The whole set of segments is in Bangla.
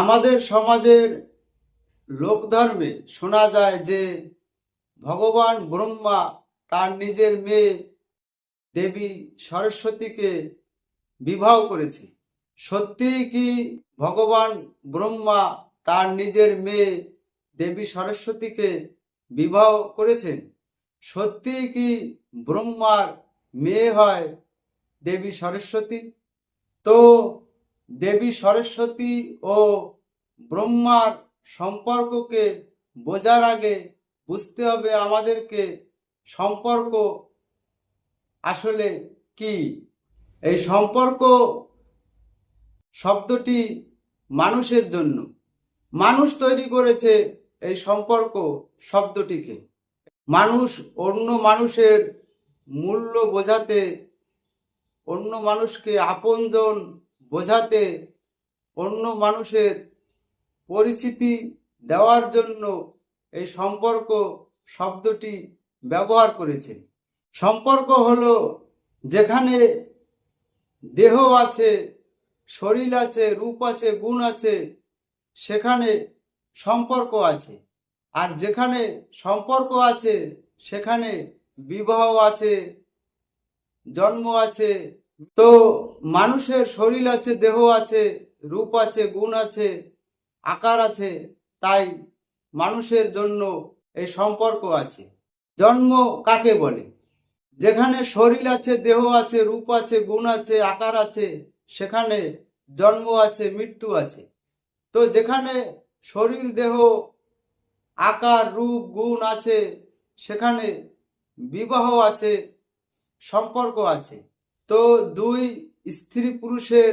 আমাদের সমাজের লোকধর্মে শোনা যায় যে ভগবান ব্রহ্মা তার নিজের মেয়ে দেবী সরস্বতীকে বিবাহ করেছে। সত্যি কি ভগবান ব্রহ্মা তার নিজের মেয়ে দেবী সরস্বতীকে বিবাহ করেছেন? সত্যি কি ব্রহ্মার মেয়ে হয় দেবী সরস্বতী? তো দেবী সরস্বতী ও ব্রহ্মার সম্পর্ককে বোঝার আগে বুঝতে হবে আমাদেরকে সম্পর্ক আসলে কি? এই সম্পর্ক শব্দটি মানুষের জন্য। মানুষ তৈরি করেছে এই সম্পর্ক শব্দটিকে। মানুষ অন্য মানুষের মূল্য বোঝাতে, অন্য মানুষকে আপনজন বোঝাতে অন্য মানুষের পরিচিতি দেওয়ার জন্য এই সম্পর্ক শব্দটি ব্যবহার করেছে। সম্পর্ক হলো যেখানে দেহ আছে, শরীর আছে, রূপ আছে, গুণ আছে, সেখানে সম্পর্ক আছে। আর যেখানে সম্পর্ক আছে, সেখানে বিবাহ আছে, জন্ম আছে তো মানুষের শরীর আছে, দেহ আছে, রূপ আছে, গুণ আছে, আকার আছে, তাই মানুষের জন্য এই সম্পর্ক আছে। জন্ম কাকে বলে? যেখানে শরীর আছে, দেহ আছে, রূপ আছে, গুণ আছে, আকার আছে, সেখানে জন্ম আছে, মৃত্যু আছে। তো যেখানে শরীর, দেহ, আকার, রূপ, গুণ আছে, সেখানে বিবাহ আছে, সম্পর্ক আছে। তো দুই স্ত্রী পুরুষের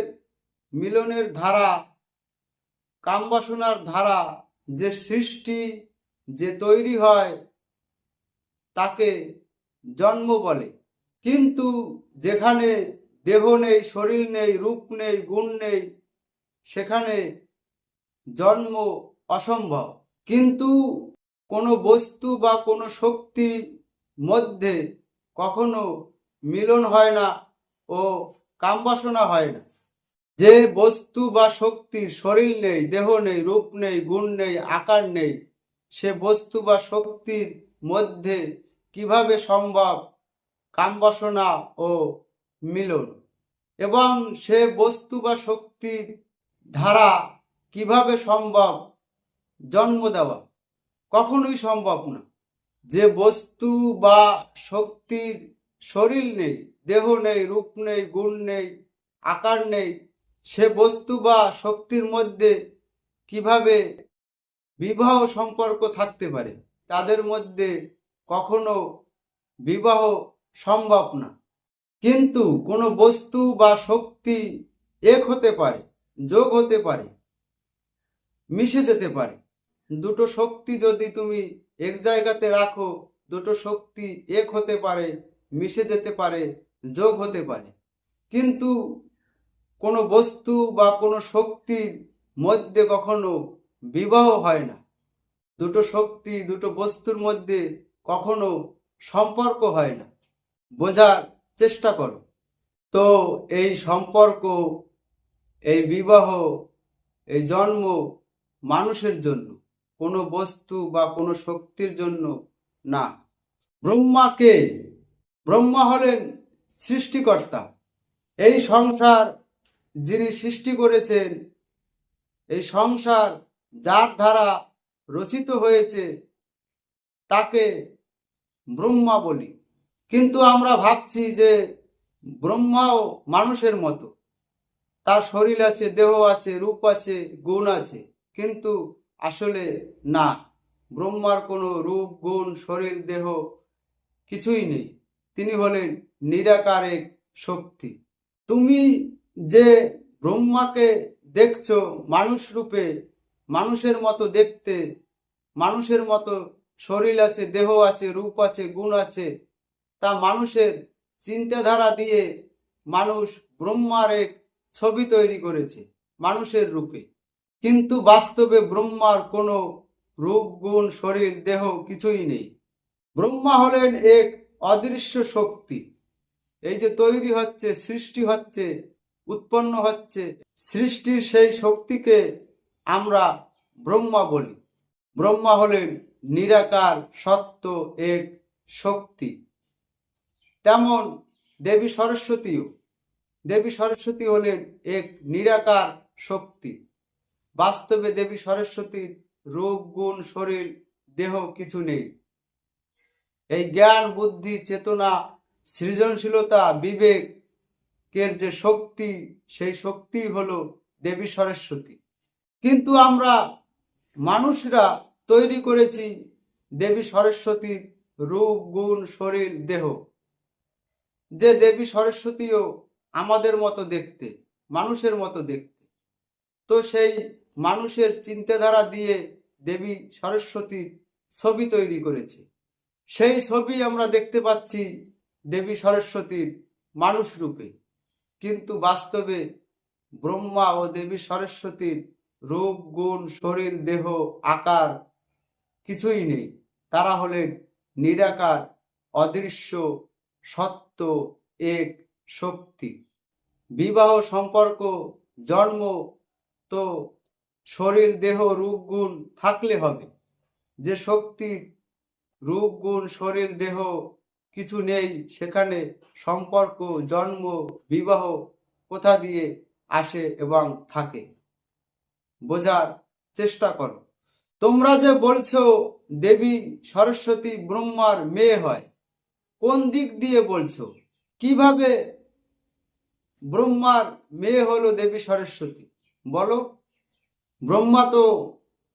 মিলনের ধারা কামবাসনার ধারা, যে সৃষ্টি, যে তৈরি হয়, তাকে জন্ম বলে। কিন্তু যেখানে দেহ নেই, শরীর নেই, রূপ নেই, গুণ নেই, সেখানে জন্ম অসম্ভব। কিন্তু কোনো বস্তু বা কোনো শক্তি মধ্যে কখনো মিলন হয় না। ও কামবাসনা হয় না। যে বস্তু বা শক্তির শরীর নেই, দেহ নেই, রূপ নেই, গুণ নেই, আকার নেই, সে বস্তু বা শক্তির মধ্যে কীভাবে সম্ভব? কামবাসনা ও মিলন। এবং সে বস্তু বা শক্তির ধারা কীভাবে সম্ভব? জন্ম দেওয়া। কখনোই সম্ভব না। যে বস্তু বা শক্তির শরীর নেই, দেহ নেই, রূপ নেই, গুণ নেই, আকার নেই, সে বস্তু বা শক্তির মধ্যে কীভাবে বিবাহ সম্পর্ক থাকতে পারে, তাদের মধ্যে কখনো বিবাহ সম্ভব না। কিন্তু কোনো বস্তু বা শক্তি এক হতে পারে, যোগ হতে পারে, মিশে যেতে পারে। দুটো শক্তি যদি তুমি এক জায়গাতে রাখো, দুটো শক্তি এক হতে পারে মিশে যেতে পারে, যোগ হতে পারে। কিন্তু কোনো বস্তু বা কোনো শক্তির মধ্যে কখনো বিবাহ হয় না। দুটো শক্তি, দুটো বস্তুর মধ্যে কখনো সম্পর্ক হয় না। বোঝার চেষ্টা করো। তো এই সম্পর্ক, এই বিবাহ, এই জন্ম মানুষের জন্য, কোনো বস্তু বা কোনো শক্তির জন্য না। ব্রহ্মাকে ব্রহ্মা হলেন সৃষ্টিকর্তা। এই সংসার যিনি সৃষ্টি করেছেন, এই সংসার যার দ্বারা রচিত হয়েছে, তাকে ব্রহ্মা বলি। কিন্তু আমরা ভাবছি যে ব্রহ্মাও মানুষের মতো। তার শরীর আছে, দেহ আছে, রূপ আছে, গুণ আছে, কিন্তু আসলে না। ব্রহ্মার কোনো রূপ, গুণ, শরীর, দেহ কিছুই নেই। তিনি হলেন নিরাকার এক শক্তি। তুমি যে ব্রহ্মাকে দেখছ মানুষ রূপে, মানুষের মতো দেখতে, মানুষের মতো শরীর আছে, দেহ আছে, রূপ আছে, গুণ আছে, তা মানুষের চিন্তাধারা দিয়ে মানুষ ব্রহ্মার এক ছবি তৈরি করেছে, মানুষের রূপে। কিন্তু বাস্তবে ব্রহ্মার কোনো রূপ, গুণ, শরীর, দেহ কিছুই নেই। ব্রহ্মা হলেন এক অদৃশ্য শক্তি। এই যে তৈরি হচ্ছে, সৃষ্টি হচ্ছে, উৎপন্ন হচ্ছে, সৃষ্টির সেই শক্তিকে আমরা ব্রহ্মা বলি। ব্রহ্মা হলেন নিরাকার, সত্য, এক শক্তি। তেমন দেবী সরস্বতীও। দেবী সরস্বতী হলেন এক নিরাকার শক্তি। বাস্তবে দেবী সরস্বতীর রূপ গুণ, শরীর, দেহ কিছু নেই। এই জ্ঞান, বুদ্ধি, চেতনা, সৃজনশীলতা, বিবেকের যে শক্তি, সেই শক্তি হলো দেবী সরস্বতী। কিন্তু আমরা মানুষরা তৈরি করেছি দেবী সরস্বতীর রূপ, গুণ, শরীর, দেহ। যে দেবী সরস্বতীও আমাদের মতো দেখতে, মানুষের মতো দেখতে। তো সেই মানুষের চিন্তাধারা দিয়ে দেবী সরস্বতীর ছবি তৈরি করেছে। সেই ছবি আমরা দেখতে পাচ্ছি দেবী সরস্বতীর মানুষ রূপে। কিন্তু বাস্তবে ব্রহ্মা ও দেবী সরস্বতীর রূপ, গুণ, শরীর, দেহ, আকার কিছুই নেই। তারা হলেন নিরাকার, অদৃশ্য, সত্য, এক শক্তি। বিবাহ সম্পর্ক, জন্ম তো শরীর, দেহ, রূপ, গুণ থাকলে হবে। যে শক্তির রূপ, গুণ, শরীর, দেহ কিছু নেই। সেখানে সম্পর্ক, জন্ম, বিবাহ কোথা দিয়ে আসে এবং থাকে? বোঝার চেষ্টা করো। তোমরা যে বলছো, দেবী সরস্বতী ব্রহ্মার মেয়ে হয়, কোন দিক দিয়ে বলছো? কীভাবে ব্রহ্মার মেয়ে হলো দেবী সরস্বতী? বলো। ব্রহ্মা তো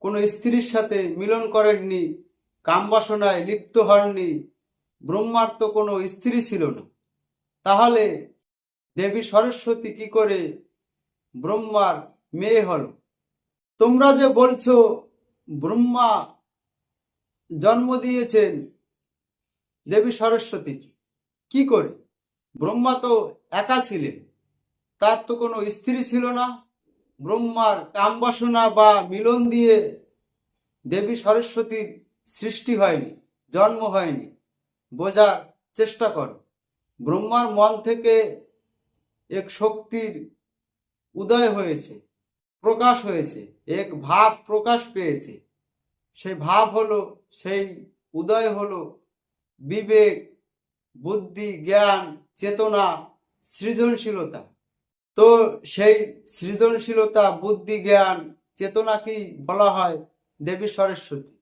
কোনো স্ত্রীর সাথে মিলন করেননি কামবাসনায় লিপ্ত হননি, ব্রহ্মার তো কোনো স্ত্রী ছিল না। তাহলে দেবী সরস্বতী কি করে ব্রহ্মার মেয়ে হল? তোমরা যে বলছো ব্রহ্মা জন্ম দিয়েছেন দেবী সরস্বতীকে কি করে? ব্রহ্মা তো একা ছিলেন, তার তো কোনো স্ত্রী ছিল না। ব্রহ্মার কামবাসনা বা মিলন দিয়ে দেবী সরস্বতীর সৃষ্টি হয়নি, জন্ম হয়নি। বোঝার চেষ্টা করো। ব্রহ্মার মন থেকে এক শক্তির উদয় হয়েছে, প্রকাশ হয়েছে, এক ভাব প্রকাশ পেয়েছে। সেই ভাব হলো, সেই উদয় হলো বিবেক, বুদ্ধি, জ্ঞান, চেতনা, সৃজনশীলতা। তো সেই সৃজনশীলতা, বুদ্ধি, জ্ঞান, চেতনাকেই বলা হয় দেবী সরস্বতী।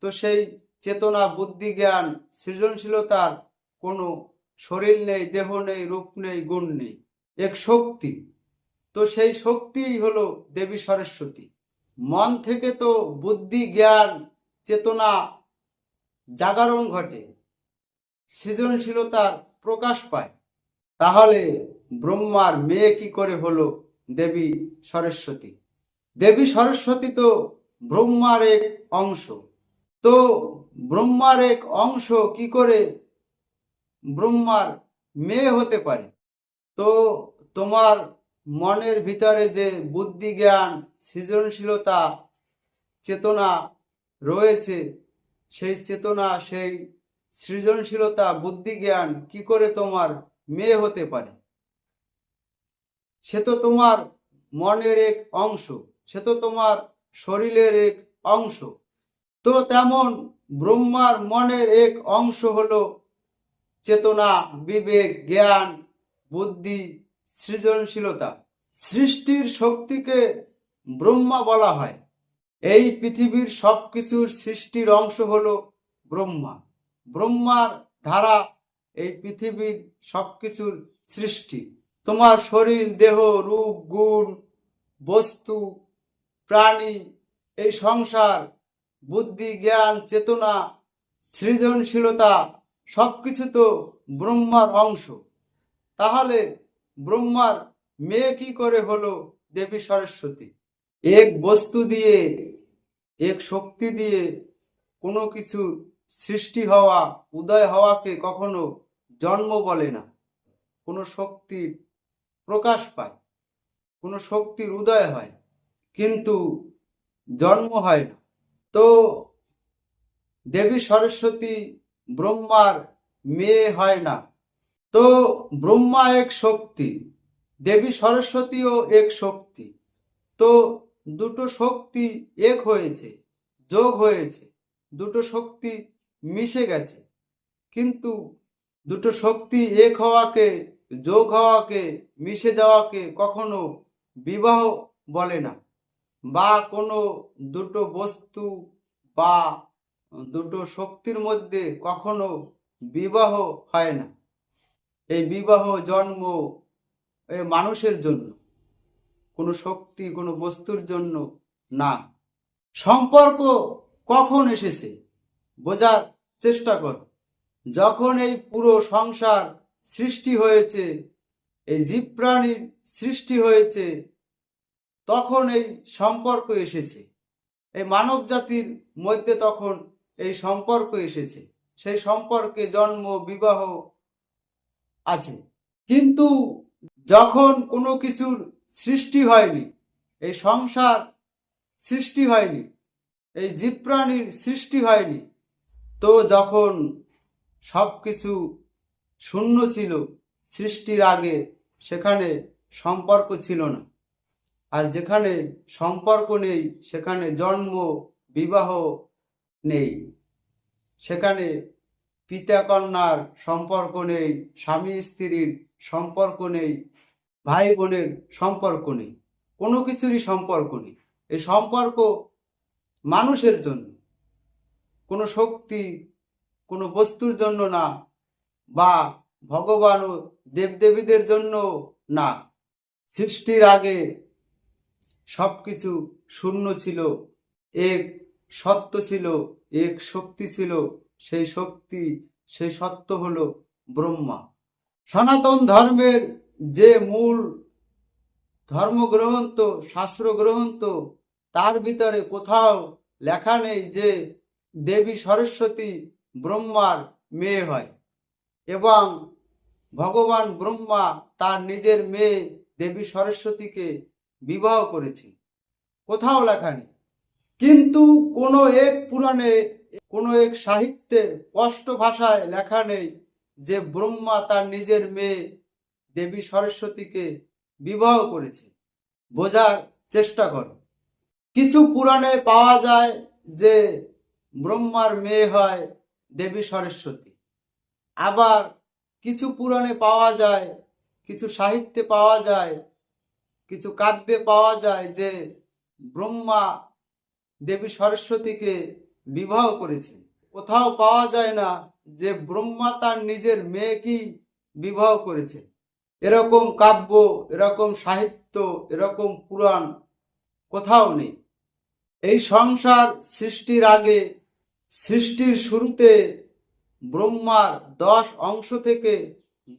তো সেই চেতনা, বুদ্ধি, জ্ঞান, সৃজনশীলতার কোনো শরীর নেই, দেহ নেই, রূপ নেই, গুণ নেই। এক শক্তি। তো সেই শক্তিই হলো দেবী সরস্বতী। মন থেকে তো বুদ্ধি, জ্ঞান, চেতনা জাগরণ ঘটে। সৃজনশীলতার প্রকাশ পায়। তাহলে ব্রহ্মার মেয়ে কি করে হলো দেবী সরস্বতী? দেবী সরস্বতী তো ব্রহ্মার এক অংশ। তো ব্রহ্মার এক অংশ কি করে? ব্রহ্মার মেয়ে হতে পারে। তো তোমার মনের ভিতরে যে বুদ্ধি জ্ঞান, সৃজনশীলতা, চেতনা রয়েছে, সেই চেতনা, সেই সৃজনশীলতা, বুদ্ধি জ্ঞান কি করে তোমার মেয়ে হতে পারে? সে তো তোমার মনের এক অংশ, সে তো তোমার শরীরের এক অংশ। তো তেমন ব্রহ্মার মনের এক অংশ হলো চেতনা, বিবেক, জ্ঞান, বুদ্ধি, সৃজনশীলতা। সৃষ্টির শক্তিকে ব্রহ্মা বলা হয়। এই পৃথিবীর সবকিছুর সৃষ্টির অংশ হলো ব্রহ্মা। ব্রহ্মার ধারা এই পৃথিবীর সবকিছুর সৃষ্টি। তোমার শরীর, দেহ, রূপ, গুণ, বস্তু, প্রাণী, এই সংসার বুদ্ধি, জ্ঞান, চেতনা, সৃজনশীলতা, সবকিছু তো ব্রহ্মার অংশ। তাহলে ব্রহ্মার মেয়ে কি করে হলো দেবী সরস্বতী? এক বস্তু দিয়ে, এক শক্তি দিয়ে কোনো কিছু সৃষ্টি হওয়া, উদয় হওয়াকে কখনো জন্ম বলে না। কোনো শক্তির প্রকাশ পায়, কোনো শক্তির উদয় হয়, কিন্তু জন্ম হয় না। তো দেবী সরস্বতী ব্রহ্মার মেয়ে হয় না। তো ব্রহ্মা এক শক্তি, দেবী সরস্বতীও এক শক্তি। তো দুটো শক্তি এক হয়েছে, যোগ হয়েছে, দুটো শক্তি মিশে গেছে। কিন্তু দুটো শক্তি এক হওয়াকে, যোগ হওয়াকে, মিশে যাওয়াকে কখনো বিবাহ বলে না। বা কোনো দুটো বস্তু বা দুটো শক্তির মধ্যে কখনো বিবাহ হয় না। এই বিবাহ জন্ম মানুষের জন্য, কোনো শক্তি, কোনো বস্তুর জন্য না। সম্পর্ক কখন এসেছে বোঝার চেষ্টা কর। যখন এই পুরো সংসার সৃষ্টি হয়েছে, এই জীব প্রাণীর সৃষ্টি হয়েছে তখন এই সম্পর্ক এসেছে। এই মানব জাতির মধ্যে তখন এই সম্পর্ক এসেছে। সেই সম্পর্কে জন্ম, বিবাহ আছে। কিন্তু যখন কোনো কিছুর সৃষ্টি হয়নি, এই সংসার সৃষ্টি হয়নি, এই জীবপ্রাণীর সৃষ্টি হয়নি, তো যখন সব কিছু শূন্য ছিল, সৃষ্টির আগে সেখানে সম্পর্ক ছিল না। আর যেখানে সম্পর্ক নেই, সেখানে জন্ম, বিবাহ নেই। সেখানে পিতা কন্যার সম্পর্ক নেই, স্বামী স্ত্রীর সম্পর্ক নেই, ভাই বোনের সম্পর্ক নেই, কোনো কিছুরই সম্পর্ক নেই। এই সম্পর্ক মানুষের জন্য, কোনো শক্তি, কোনো বস্তুর জন্য না বা ভগবান ও দেবদেবীদের জন্য না। সৃষ্টির আগে সব কিছু শূন্য ছিল। এক সত্য ছিল, এক শক্তি ছিল। সেই শক্তি, সেই সত্য হল ব্রহ্মা। সনাতন ধর্মের যে মূল ধর্মগ্রন্থ শাস্ত্র গ্রন্থ তার ভিতরে কোথাও লেখা নেই যে দেবী সরস্বতী ব্রহ্মার মেয়ে হয় এবং ভগবান ব্রহ্মা তার নিজের মেয়ে দেবী সরস্বতীকে বিবাহ করেছে। কোথাও লেখা নেই। কিন্তু কোনো এক পুরাণে, কোনো এক সাহিত্যে স্পষ্ট ভাষায় লেখা নেই যে ব্রহ্মা তার নিজের মেয়ে দেবী সরস্বতীকে বিবাহ করেছে। বোঝার চেষ্টা করো। কিছু পুরাণে পাওয়া যায় যে ব্রহ্মার মেয়ে হয় দেবী সরস্বতী। আবার কিছু পুরাণে পাওয়া যায়, কিছু সাহিত্যে পাওয়া যায় কিছু কাব্যে পাওয়া যায় যে ব্রহ্মা দেবী সরস্বতীকে বিবাহ করেছে কোথাও পাওয়া যায় না যে ব্রহ্মা তার নিজের মেয়েকেই বিবাহ করেছে এরকম কাব্য, এরকম সাহিত্য, এরকম পুরাণ কোথাও নেই। এই সংসার সৃষ্টির আগে, সৃষ্টির শুরুতে ব্রহ্মার দশ অংশ থেকে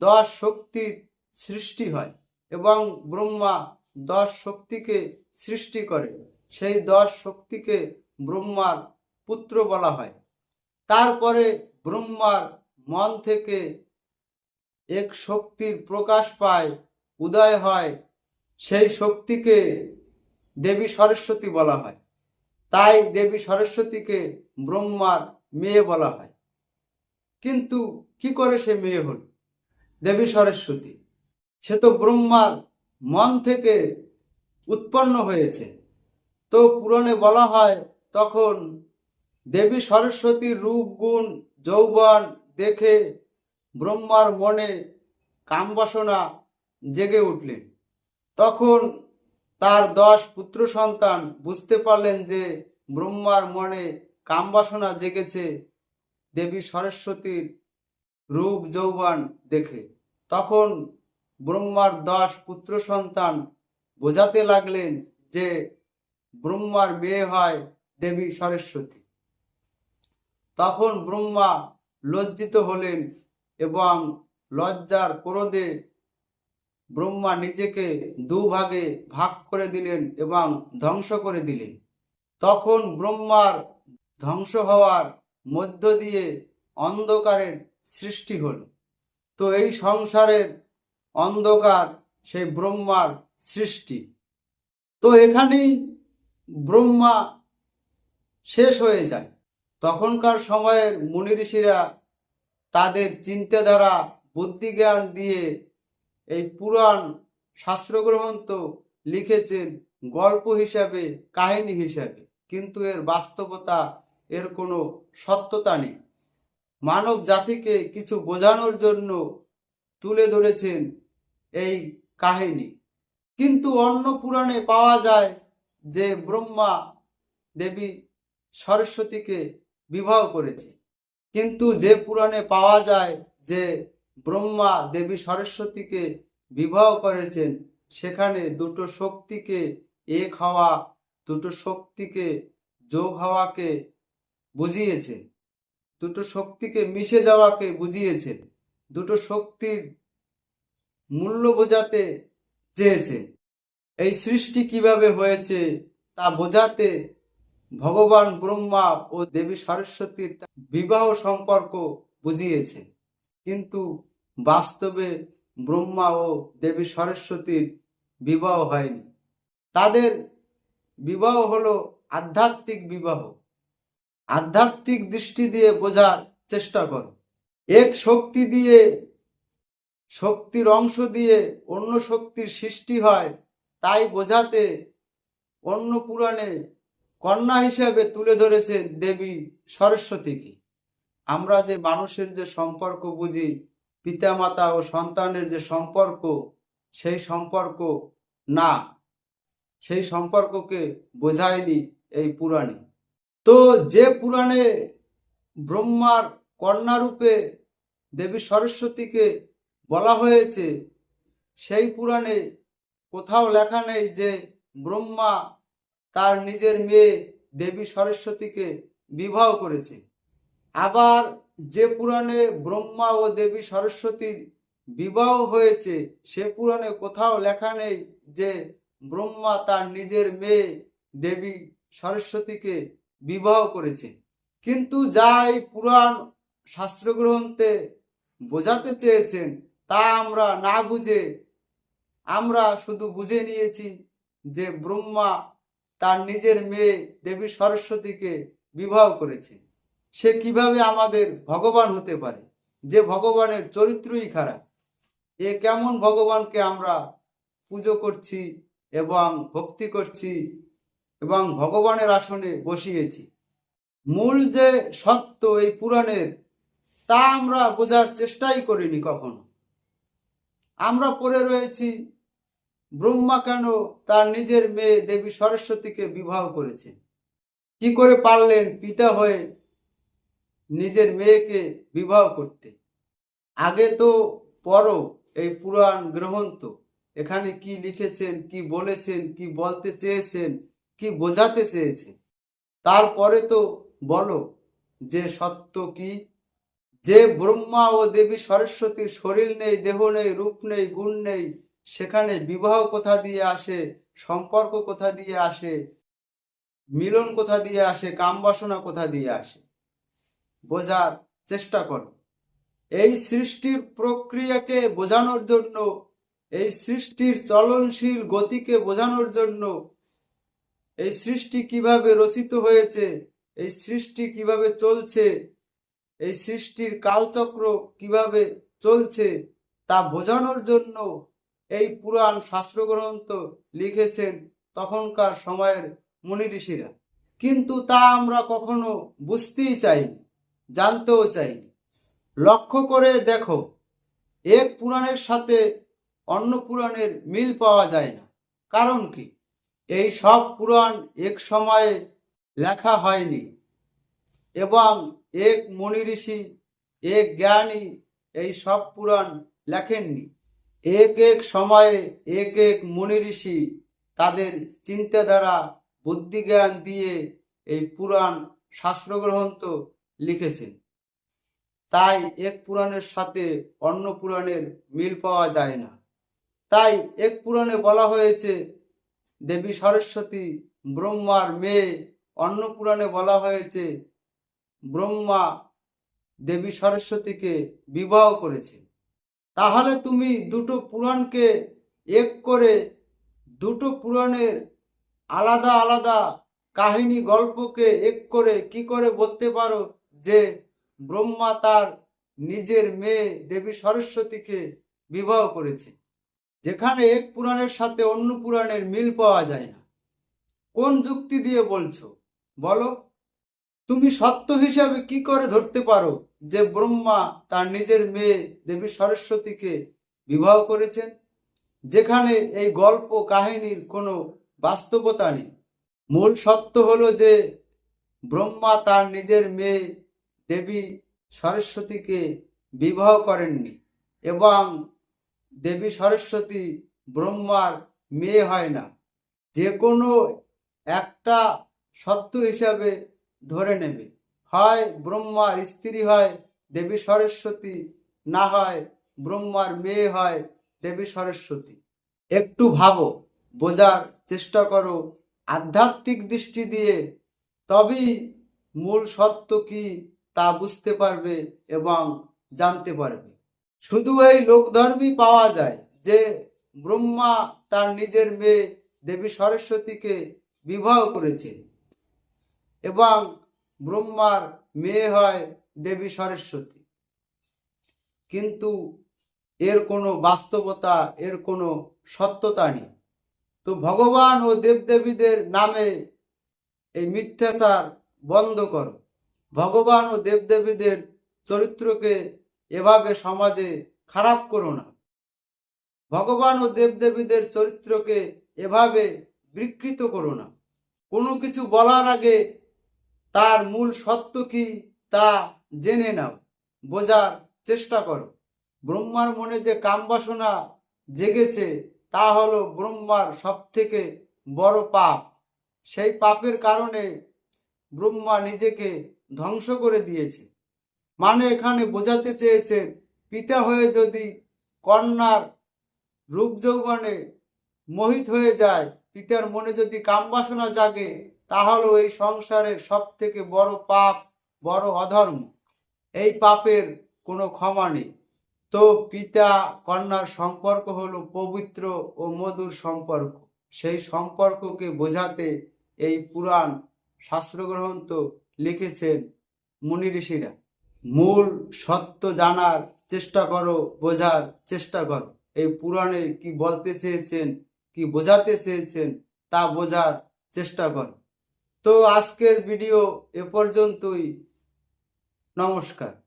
দশ শক্তির সৃষ্টি হয় এবং ব্রহ্মা দশ শক্তিকে সৃষ্টি করে। সেই দশ শক্তিকে ব্রহ্মার পুত্র বলা হয়। তারপরে ব্রহ্মার মন থেকে এক শক্তির প্রকাশ পায়, উদয় হয়। সেই শক্তিকে দেবী সরস্বতী বলা হয়। তাই দেবী সরস্বতীকে ব্রহ্মার মেয়ে বলা হয়। কিন্তু কি করে সে মেয়ে হল? দেবী সরস্বতী। সে তো ব্রহ্মার মন থেকে উৎপন্ন হয়েছে। তো পুরাণে বলা হয়, তখন দেবী সরস্বতীর রূপ, গুণ, যৌবন দেখে ব্রহ্মার মনে কামবাসনা জেগে উঠলেন। তখন তার দশ পুত্র সন্তান বুঝতে পারলেন যে ব্রহ্মার মনে কামবাসনা জেগেছে দেবী সরস্বতীর রূপ, যৌবন দেখে। তখন ব্রহ্মার দশ পুত্র সন্তান বোঝাতে লাগলেন যে ব্রহ্মার মেয়ে হয় দেবী সরস্বতী। তখন ব্রহ্মা লজ্জিত হলেন এবং লজ্জার ক্রোধে ব্রহ্মা নিজেকে দুভাগে ভাগ করে দিলেন এবং ধ্বংস করে দিলেন। তখন ব্রহ্মার ধ্বংস হওয়ার মধ্য দিয়ে অন্ধকারের সৃষ্টি হল। তো এই সংসারের অন্ধকার, সেই ব্রহ্মার সৃষ্টি। তো এখানেই ব্রহ্মা শেষ হয়ে যায়। তখনকার সময়ের মুনি ঋষিরা তাদের চিন্তাধারা, বুদ্ধিজ্ঞান দিয়ে এই পুরাণ শাস্ত্রগ্রন্থ লিখেছেন গল্প হিসাবে, কাহিনী হিসাবে। কিন্তু এর বাস্তবতা, এর কোনো সত্যতা নেই। মানব জাতিকে কিছু বোঝানোর জন্য তুলে ধরেছেন এই কাহিনী। কিন্তু অন্য পুরাণে পাওয়া যায় যে ব্রহ্মা দেবী সরস্বতীকে বিবাহ করেছে। কিন্তু যে পুরাণে পাওয়া যায় যে ব্রহ্মা দেবী সরস্বতীকে বিবাহ করেছেন, সেখানে দুটো শক্তিকে এক হওয়া, দুটো শক্তিকে যোগ হওয়াকে বুঝিয়েছেন। দুটো শক্তিকে মিশে যাওয়াকে বুঝিয়েছেন। দুটো শক্তির মূল্য বোঝাতে চেয়েছেন এই সৃষ্টি কীভাবে হয়েছে তা বোঝাতে ভগবান ব্রহ্মা ও দেবী সরস্বতীর বিবাহ সম্পর্ক বুঝিয়েছেন কিন্তু বাস্তবে ব্রহ্মা ও দেবী সরস্বতীর বিবাহ হয়নি। তাদের বিবাহ হলো আধ্যাত্মিক বিবাহ। আধ্যাত্মিক দৃষ্টি দিয়ে বোঝার চেষ্টা করো। এক শক্তি দিয়ে শক্তির অংশ দিয়ে অন্য শক্তির সৃষ্টি হয়, তাই বোঝাতে অন্য পুরাণে কন্যা হিসেবে তুলে ধরেছেন দেবী সরস্বতীকে আমরা যে মানুষের যে সম্পর্ক বুঝি, পিতামাতা ও সন্তানের যে সম্পর্ক, সেই সম্পর্ক না। সেই সম্পর্ককে বোঝায়নি এই পুরাণে। তো যে পুরাণে ব্রহ্মার কন্যারূপে দেবী সরস্বতীকে বলা হয়েছে, সেই পুরাণে কোথাও লেখা নেই যে ব্রহ্মা তার নিজের মেয়ে দেবী সরস্বতীকে বিবাহ করেছে। আবার যে পুরাণে ব্রহ্মা ও দেবী সরস্বতীর বিবাহ হয়েছে, সে পুরাণে কোথাও লেখা নেই যে ব্রহ্মা তার নিজের মেয়ে দেবী সরস্বতীকে বিবাহ করেছে। কিন্তু যাই পুরাণ শাস্ত্রগ্রন্থে বোঝাতে চেয়েছেন তা আমরা না বুঝে, আমরা শুধু বুঝে নিয়েছি যে ব্রহ্মা তার নিজের মেয়ে দেবী সরস্বতীকে বিবাহ করেছে। সে কীভাবে আমাদের ভগবান হতে পারে? যে ভগবানের চরিত্রই খারাপ। এ কেমন ভগবানকে আমরা পুজো করছি এবং ভক্তি করছি এবং ভগবানের আসনে বসিয়েছি? মূল যে সত্য এই পুরাণের, তা আমরা বোঝার চেষ্টাই করিনি কখনো। আমরা পড়ে রয়েছি। ব্রহ্মা কেন তার নিজের মেয়ে দেবী সরস্বতীকে বিবাহ করেছেন কি করে পারলেন পিতা হয়ে নিজের মেয়েকে বিবাহ করতে? আগে তো পরও এই পুরাণ গ্রন্থ। এখানে কি লিখেছেন, কি বলেছেন, কি বলতে চেয়েছেন, কি বোঝাতে চেয়েছেন? তারপরে তো বলো যে সত্য কি? যে ব্রহ্মা ও দেবী সরস্বতীর শরীর নেই, দেহ নেই, রূপ নেই, গুণ নেই, সেখানে বিবাহ কোথা দিয়ে আসে, সম্পর্ক কোথা দিয়ে আসে, মিলন কোথা দিয়ে আসে, কাম বাসনা কোথা দিয়ে আসে? বোঝার চেষ্টা করো। এই সৃষ্টির প্রক্রিয়াকে বোঝানোর জন্য, এই সৃষ্টির চলনশীল গতিকে বোঝানোর জন্য, এই সৃষ্টি কীভাবে রচিত হয়েছে, এই সৃষ্টি কীভাবে চলছে এই সৃষ্টির কালচক্র কীভাবে চলছে তা বোঝানোর জন্য এই পুরাণ শাস্ত্রগ্রন্থ লিখেছেন তখনকার সময়ের মুনি ঋষিরা কিন্তু তা আমরা কখনো বুঝতেই চাইনি, জানতেও চাইনি। লক্ষ্য করে দেখো, এক পুরাণের সাথে অন্য পুরাণের মিল পাওয়া যায় না। কারণ কি? এই সব পুরাণ এক সময়ে লেখা হয়নি। এবং এক মুনি ঋষি এক জ্ঞানী এই সব পুরাণ লেখেননি। এক এক সময়ে এক এক মুনি ঋষি তাদের চিন্তাধারা, বুদ্ধিজ্ঞান দিয়ে এই পুরাণ শাস্ত্রগ্রন্থ লিখেছেন। তাই এক পুরাণের সাথে অন্য পুরাণের মিল পাওয়া যায় না। তাই এক পুরাণে বলা হয়েছে, দেবী সরস্বতী ব্রহ্মার মেয়ে, অন্য পুরাণে বলা হয়েছে ব্রহ্মা দেবী সরস্বতীকে বিবাহ করেছে। তাহলে তুমি দুটো পুরাণকে এক করে দুটো পুরাণের আলাদা আলাদা কাহিনী গল্পকে এক করে কি করে বলতে পারো যে ব্রহ্মা তার নিজের মেয়ে দেবী সরস্বতীকে বিবাহ করেছে? যেখানে এক পুরাণের সাথে অন্য পুরাণের মিল পাওয়া যায় না। কোন যুক্তি দিয়ে বলছো? বলো। তুমি সত্য হিসাবে কি করে ধরতে পারো যে ব্রহ্মা তার নিজের মেয়ে দেবী সরস্বতীকে বিবাহ করেছেন? যেখানে এই গল্প কাহিনীর কোনো বাস্তবতা নেই। মূল সত্য হলো যে ব্রহ্মা তার নিজের মেয়ে দেবী সরস্বতীকে বিবাহ করেননি এবং দেবী সরস্বতী ব্রহ্মার মেয়ে হয় না। যে কোনো একটা সত্য হিসাবে ধরে নেবে। হয় ব্রহ্মার স্ত্রী হয়, দেবী সরস্বতী না হয়, ব্রহ্মার মেয়ে হয়, দেবী সরস্বতী। একটু ভাবো, বোঝার চেষ্টা করো, আধ্যাত্মিক দৃষ্টি দিয়ে, তবেই মূল সত্য কি তা বুঝতে পারবে এবং জানতে পারবে। শুধু এই লোকধর্মই পাওয়া যায় যে ব্রহ্মা তার নিজের মেয়ে দেবী সরস্বতীকে বিবাহ করেছে এবং ব্রহ্মার মেয়ে হয় দেবী সরস্বতী। কিন্তু এর কোনো বাস্তবতা, এর কোনো সত্যতা নেই। তো ভগবান ও দেবদেবীদের নামে এই মিথ্যাচার বন্ধ করো। ভগবান ও দেবদেবীদের চরিত্রকে এভাবে সমাজে খারাপ করো না। ভগবান ও দেবদেবীদের চরিত্রকে এভাবে বিকৃত করো না। কোনো কিছু বলার আগে তার মূল সত্য কি তা জেনে নাও, বোঝার চেষ্টা করো। ব্রহ্মার মনে যে কামবাসনা জেগেছে, তা হলো ব্রহ্মার সব থেকে বড় পাপ। সেই পাপের কারণে ব্রহ্মা নিজেকে ধ্বংস করে দিয়েছে। মানে এখানে বোঝাতে চেয়েছেন, পিতা হয়ে যদি কন্যার রূপ যৌবনে মোহিত হয়ে যায়, পিতার মনে যদি কামবাসনা জাগে তাহলে এই সংসারের সব থেকে বড় পাপ, বড় অধর্ম। এই পাপের কোনো ক্ষমা নেই। তো পিতা কন্যার সম্পর্ক হলো পবিত্র ও মধুর সম্পর্ক। সেই সম্পর্ককে বোঝাতে এই পুরাণ শাস্ত্রগ্রন্থ লিখেছেন মুনি ঋষিরা। মূল সত্য জানার চেষ্টা করো, বোঝার চেষ্টা করো। এই পুরাণে কি বলতে চেয়েছেন, কি বোঝাতে চেয়েছেন, তা বোঝার চেষ্টা করো। তো আজকের ভিডিও এ পর্যন্তই। নমস্কার।